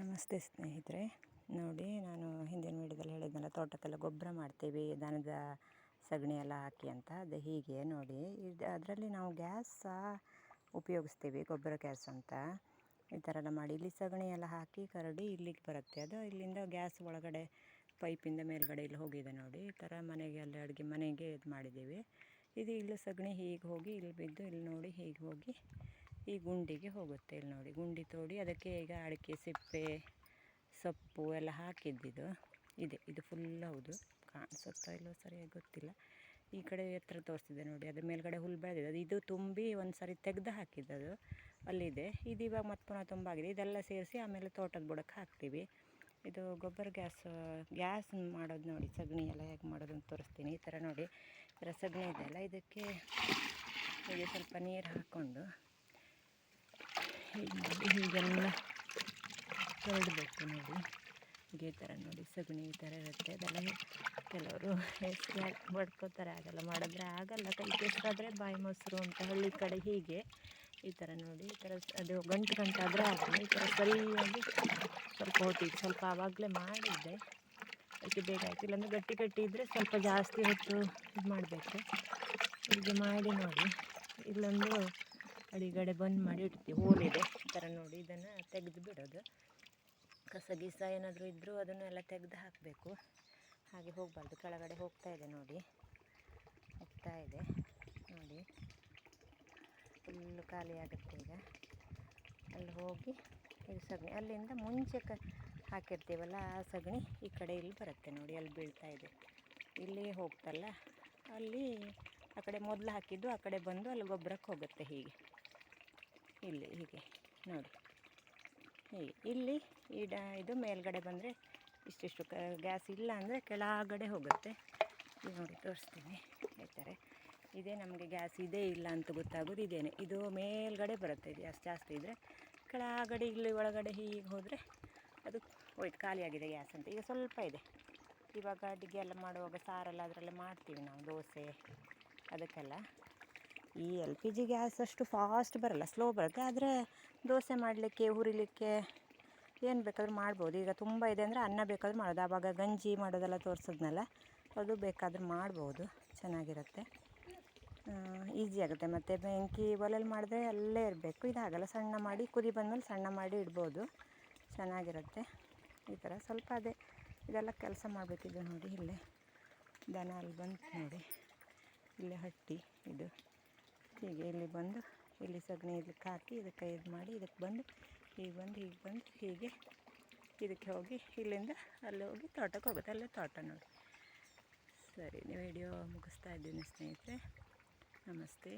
ನಮಸ್ತೆ ಸ್ನೇಹಿತರೆ. ನೋಡಿ, ನಾನು ಹಿಂದಿನ ವಿಡಿಯೋದಲ್ಲಿ ಹೇಳಿದ್ನಲ್ಲ ತೋಟಕ್ಕೆಲ್ಲ ಗೊಬ್ಬರ ಮಾಡ್ತೀವಿ, ದನದ ಸಗಣಿ ಎಲ್ಲ ಹಾಕಿ ಅಂತ. ಅದು ಹೀಗೆ ನೋಡಿ, ಇದು ಅದರಲ್ಲಿ ನಾವು ಗ್ಯಾಸ್ ಸಹ ಉಪಯೋಗಿಸ್ತೀವಿ, ಗೊಬ್ಬರ ಗ್ಯಾಸ್ ಅಂತ. ಈ ಥರ ಎಲ್ಲ ಮಾಡಿ, ಇಲ್ಲಿ ಸಗಣಿ ಎಲ್ಲ ಹಾಕಿ ಕರಡಿ ಇಲ್ಲಿಗೆ ಬರುತ್ತೆ. ಅದು ಇಲ್ಲಿಂದ ಗ್ಯಾಸ್ ಒಳಗಡೆ, ಪೈಪಿಂದ ಮೇಲ್ಗಡೆ ಇಲ್ಲಿ ಹೋಗಿದೆ ನೋಡಿ. ಈ ಥರ ಮನೆಗೆ ಅಲ್ಲಿ ಅಡುಗೆ, ಮನೆಗೆ ಇದು ಮಾಡಿದ್ದೀವಿ. ಇದು ಇಲ್ಲಿ ಸಗಣಿ ಹೀಗೆ ಹೋಗಿ, ಇಲ್ಲಿ ಬಿದ್ದು ಇಲ್ಲಿ ನೋಡಿ ಹೀಗೆ ಹೋಗಿ ಈ ಗುಂಡಿಗೆ ಹೋಗುತ್ತೆ ಇಲ್ಲಿ ನೋಡಿ. ಗುಂಡಿ ತೋಡಿ ಅದಕ್ಕೆ ಈಗ ಅಡಿಕೆ, ಸಿಪ್ಪೆ, ಸೊಪ್ಪು ಎಲ್ಲ ಹಾಕಿದ್ದಿದ್ದು ಇದೆ. ಇದು. ಫುಲ್ ಹೌದು. ಕಾಣಿಸುತ್ತಾ ಇಲ್ಲೋ ಸರಿಯಾಗಿ ಗೊತ್ತಿಲ್ಲ. ಈ ಕಡೆ ಎತ್ತರ ತೋರಿಸಿದೆ ನೋಡಿ. ಅದ್ರ ಮೇಲ್ಗಡೆ ಹುಲ್ಲು ಬೆಳೆದಿದೆ. ಅದು ಇದು ತುಂಬಿ ಒಂದು ಸರಿ ತೆಗೆದು ಅದು. ಅಲ್ಲಿದೆ. ಇದು ಇವಾಗ ಮತ್ತೆ ಪುನಃ ತುಂಬಾಗಿದೆ. ಇದೆಲ್ಲ ಸೇರಿಸಿ ಆಮೇಲೆ ತೋಟದ ಬುಡಕ್ಕೆ ಹಾಕ್ತೀವಿ. ಇದು ಗೊಬ್ಬರ ಗ್ಯಾಸ್ ಗ್ಯಾಸ್ ಮಾಡೋದು ನೋಡಿ. ಸಗಣಿ ಎಲ್ಲ ಹೇಗೆ ಮಾಡೋದು ಅಂತ ತೋರಿಸ್ತೀನಿ. ಈ ಥರ ನೋಡಿ. ಈ ಥರ ಸಗಣಿ ಇದೆಯಲ್ಲ. ಇದಕ್ಕೆ ಹೀಗೆ ಸ್ವಲ್ಪ ನೀರು ಹಾಕ್ಕೊಂಡು ಹೀಗೆ ಹೀಗೆಲ್ಲ ಹೊರಡಬೇಕು ನೋಡಿ. ಹೀಗೆ ಥರ ನೋಡಿ, ಸಗಣಿ ಈ ಥರ ಇರುತ್ತೆ. ಅದೆಲ್ಲ ಕೆಲವರು ಹೆಸರು ಬಡ್ಕೋತಾರೆ ಆಗಲ್ಲ ಮಾಡಿದ್ರೆ ಆಗಲ್ಲ. ಕೈ ಕೆಸರಾದರೆ ಬಾಯಿ ಮೊಸರು ಅಂತ ಹಳ್ಳಿ ಕಡೆ ಹೀಗೆ ಈ ಥರ ನೋಡಿ. ಈ ಥರ ಅದು ಗಂಟು ಗಂಟಾದರೆ ಆಗಲ್ಲ. ಈ ಥರ ಸರಿಯಾಗಿ ಸ್ವಲ್ಪ ಹೊತ್ತಿಗೆ ಸ್ವಲ್ಪ ಆವಾಗಲೇ ಮಾಡಿದ್ದೆ. ಅದಕ್ಕೆ ಬೇಗ ಆಯಿತು. ಇಲ್ಲಾಂದರೆ ಗಟ್ಟಿ ಗಟ್ಟಿ ಇದ್ದರೆ ಸ್ವಲ್ಪ ಜಾಸ್ತಿ ಹೊತ್ತು ಇದು ಮಾಡಬೇಕು ಹೀಗೆ ಮಾಡಿ ನೋಡಿ. ಇಲ್ಲೊಂದು ಅಡಿಗಡೆ ಬಂದ್ ಮಾಡಿ ಇಡ್ತೀವಿ. ಹೋಲಿದೆ ಈ ಥರ ನೋಡಿ ಇದನ್ನು ತೆಗೆದು ಬಿಡೋದು. ಕಸ ಗೀಸ ಏನಾದರೂ ಇದ್ದರೂ ಅದನ್ನೆಲ್ಲ ತೆಗೆದು ಹಾಕಬೇಕು. ಹಾಗೆ ಹೋಗಬಾರ್ದು. ಕೆಳಗಡೆ ಹೋಗ್ತಾ ಇದೆ ನೋಡಿ. ಹೋಗ್ತಾ ಇದೆ. ನೋಡಿ. ಫುಲ್ಲು ಖಾಲಿ ಆಗುತ್ತೆ ಈಗ. ಅಲ್ಲಿ ಹೋಗಿ ಇದು ಸಗಣಿ. ಅಲ್ಲಿಂದ ಮುಂಚೆ ಕ ಹಾಕಿರ್ತೀವಲ್ಲ ಆ ಸಗಣಿ ಈ ಕಡೆ ಇಲ್ಲಿ ಬರುತ್ತೆ ನೋಡಿ. ಅಲ್ಲಿ ಬೀಳ್ತಾ ಇದೆ. ಇಲ್ಲಿ ಹೋಗ್ತಲ್ಲ. ಅಲ್ಲಿ ಆ ಕಡೆ ಮೊದಲು ಹಾಕಿದ್ದು, ಆ ಕಡೆ ಬಂದು ಅಲ್ಲಿ ಗೊಬ್ಬರಕ್ಕೆ ಹೋಗುತ್ತೆ ಹೀಗೆ. ಇಲ್ಲಿ ಹೀಗೆ ನೋಡಿ. ಹೀಗೆ. ಇಲ್ಲಿ ಈ ಡ ಇದು ಮೇಲ್ಗಡೆ ಬಂದರೆ ಇಷ್ಟಿಷ್ಟು ಕ ಗ್ಯಾಸ್ ಇಲ್ಲ ಅಂದರೆ ಕೆಳಗಡೆ ಹೋಗುತ್ತೆ. ಇದು ನೋಡಿ ತೋರಿಸ್ತೀನಿ. ಹೇಳ್ತಾರೆ. ಇದೇ ನಮಗೆ ಗ್ಯಾಸ್ ಇದೇ ಇಲ್ಲ ಅಂತ ಗೊತ್ತಾಗೋದು ಇದೇನೆ. ಇದು ಮೇಲ್ಗಡೆ ಬರುತ್ತೆ ಗ್ಯಾಸ್ ಜಾಸ್ತಿ ಇದ್ದರೆ ಕೆಳಗಡೆ ಇಲ್ಲಿ ಒಳಗಡೆ ಹೀಗೆ ಹೋದರೆ ಅದು ಹೋಯ್ತು ಖಾಲಿಯಾಗಿದೆ ಗ್ಯಾಸ್ ಅಂತ. ಈಗ ಸ್ವಲ್ಪ ಇದೆ. ಇವಾಗ ಅಡುಗೆ ಎಲ್ಲ ಮಾಡುವಾಗ ಸಾರೆಲ್ಲ ಅದರಲ್ಲೇ ಮಾಡ್ತೀವಿ ನಾವು, ದೋಸೆ ಅದಕ್ಕೆಲ್ಲ. ಈ ಎಲ್ ಪಿ ಜಿ ಗ್ಯಾಸ್ ಅಷ್ಟು ಫಾಸ್ಟ್ ಬರಲ್ಲ ಸ್ಲೋ ಬರುತ್ತೆ. ಆದರೆ ದೋಸೆ ಮಾಡಲಿಕ್ಕೆ, ಹುರಿಲಿಕ್ಕೆ ಏನು ಬೇಕಾದರೂ ಮಾಡ್ಬೋದು. ಈಗ ತುಂಬ ಇದೆ ಅಂದರೆ ಅನ್ನ ಬೇಕಾದರೂ ಮಾಡೋದು. ಆವಾಗ ಗಂಜಿ ಮಾಡೋದೆಲ್ಲ ತೋರಿಸಿದ್ನಲ್ಲ, ಅದು ಬೇಕಾದರೂ ಮಾಡ್ಬೋದು. ಚೆನ್ನಾಗಿರುತ್ತೆ. ಈಸಿ ಆಗುತ್ತೆ. ಮತ್ತು ಬೆಂಕಿ ಒಲೆಯಲ್ಲಿ ಮಾಡಿದ್ರೆ ಅಲ್ಲೇ ಇರಬೇಕು. ಇದಾಗಲ್ಲ, ಸಣ್ಣ ಮಾಡಿ, ಕುದಿ ಬಂದಮೇಲೆ ಸಣ್ಣ ಮಾಡಿ ಇಡ್ಬೋದು. ಚೆನ್ನಾಗಿರುತ್ತೆ. ಈ ಥರ ಸ್ವಲ್ಪ ಅದೇ. ಇದೆಲ್ಲ ಕೆಲಸ ಮಾಡಬೇಕಿದೆ ನೋಡಿ, ಇಲ್ಲೇ ದನ ಅಲ್ಲಿ ಬಂತು ನೋಡಿ. ಇಲ್ಲೇ ಹಟ್ಟಿ ಇದು. ಹೀಗೆ ಇಲ್ಲಿ ಬಂದು ಇಲ್ಲಿ ಸಗಣಿ ಇದಕ್ಕೆ ಹಾಕಿ ಇದಕ್ಕೆ ಇದು ಮಾಡಿ ಇದಕ್ಕೆ ಬಂದು ಹೀಗೆ ಬಂದು ಹೀಗೆ ಬಂದು ಹೀಗೆ ಇದಕ್ಕೆ ಹೋಗಿ ಇಲ್ಲಿಂದ ಅಲ್ಲಿ ಹೋಗಿ ತೋಟಕ್ಕೆ ಹೋಗುತ್ತೆ ಅಲ್ಲೇ ತೋಟ ನೋಡಿ. ಸರಿ ವಿಡಿಯೋ ಮುಗಿಸ್ತಾ ಇದ್ದೀನಿ ಸ್ನೇಹಿತರೆ. ನಮಸ್ತೆ.